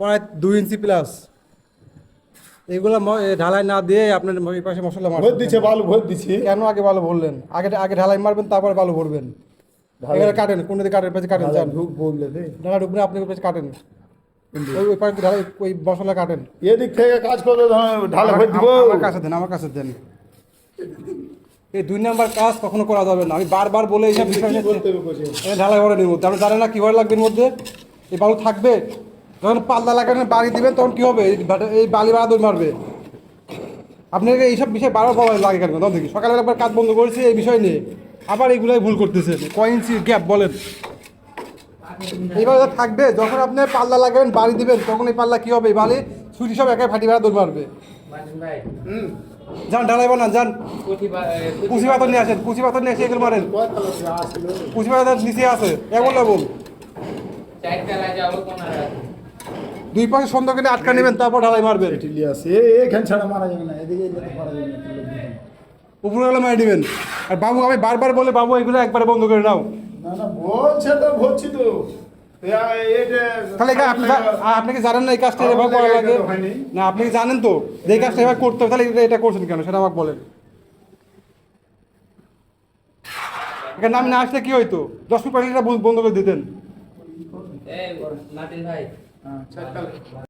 প্রায় দুই ইঞ্চি প্লাস এগুলো ঢালাই না দিয়ে আপনার এই পাশে মশলা ভোট মারবেন দিচ্ছে বালু ভোট দিচ্ছি। কেন আগে বালু ভরলেন? আগে আগে ঢালাই মারবেন তারপরে বালু ভরবেন। এখানে কাটেন কোন দিকে কাটেন পেছে কাটেন যান। ঢুক বললে ঢাকা ঢুকবে আপনি পেছে কাটেন। ওই ওই পাশে ঢালাই ওই মশলা কাটেন। এদিক থেকে কাজ করলে ধর- ঢালে ভোট দিব। আমার- কাছে দেন আমার কাছে দেন। এই দুই নাম্বার কাজ কখনো করা যাবে না। আমি বারবার বলে এইসব বিষয় ঢালাই ভরে মধ্যে আপনি জানেন না কি ঘরে লাগবে এর মধ্যে? এই বালু থাকবে? যখন পাল্লা লাগানো বাড়ি দিবেন, তখন কি হবে? এই বালি বাড়া দৌড় মারবে। আপনাকে এইসব বিষয়ে বারবার বলা লাগে কেন? তখন দেখি সকালে একবার কাজ বন্ধ করেছি এই বিষয় নিয়ে। আবার এইগুলাই ভুল করতেছেন কয় ইঞ্চি গ্যাপ বলেন? এইবার থাকবে। যখন আপনি পাল্লা লাগাবেন, বাড়ি দিবেন, তখন এই পাল্লা কি হবে? এই বালি ছুটি সব একাই ফাটি বেড়া দৌড় মারবে। যান ঢালাই বানান, যান। কুচি পাথর নিয়ে আসেন, কুচি পাথর নিয়ে এসে এগুলো মারেন। কুচি পাথর নিচে আছে, এমন লেবল চারতলায় যাব কোন আর আছে? দুই পাশে সুন্দর করে আটকা নেবেন তারপর ঢালাই মারবেন। এটি আছে। এখানে ছাড়া মারা যাবে না। এদিকে এলে তো মারা যাবে না লোক দেখে। উপরে গেলে মারি দিবেন। আর বাবু আমি বারবার বলে বাবু এগুলো একবারে বন্ধ করে নাও। না না বলছে তো ভরছি তো। তাহলে আপনি কি জানেন না এই কাজটা এভাবে করা লাগে? না আপনি কি জানেন তো যে এই কাজটা এভাবে করতে হবে? তাহলে এটা- করছেন কেন? সেটা আমাকে বলেন। এখানে আমি না আসলে কি হইতো? দশ মিনিট এটা বন্ধ করে দিতেন। એ લાટીનભાઈ હા છત્તલ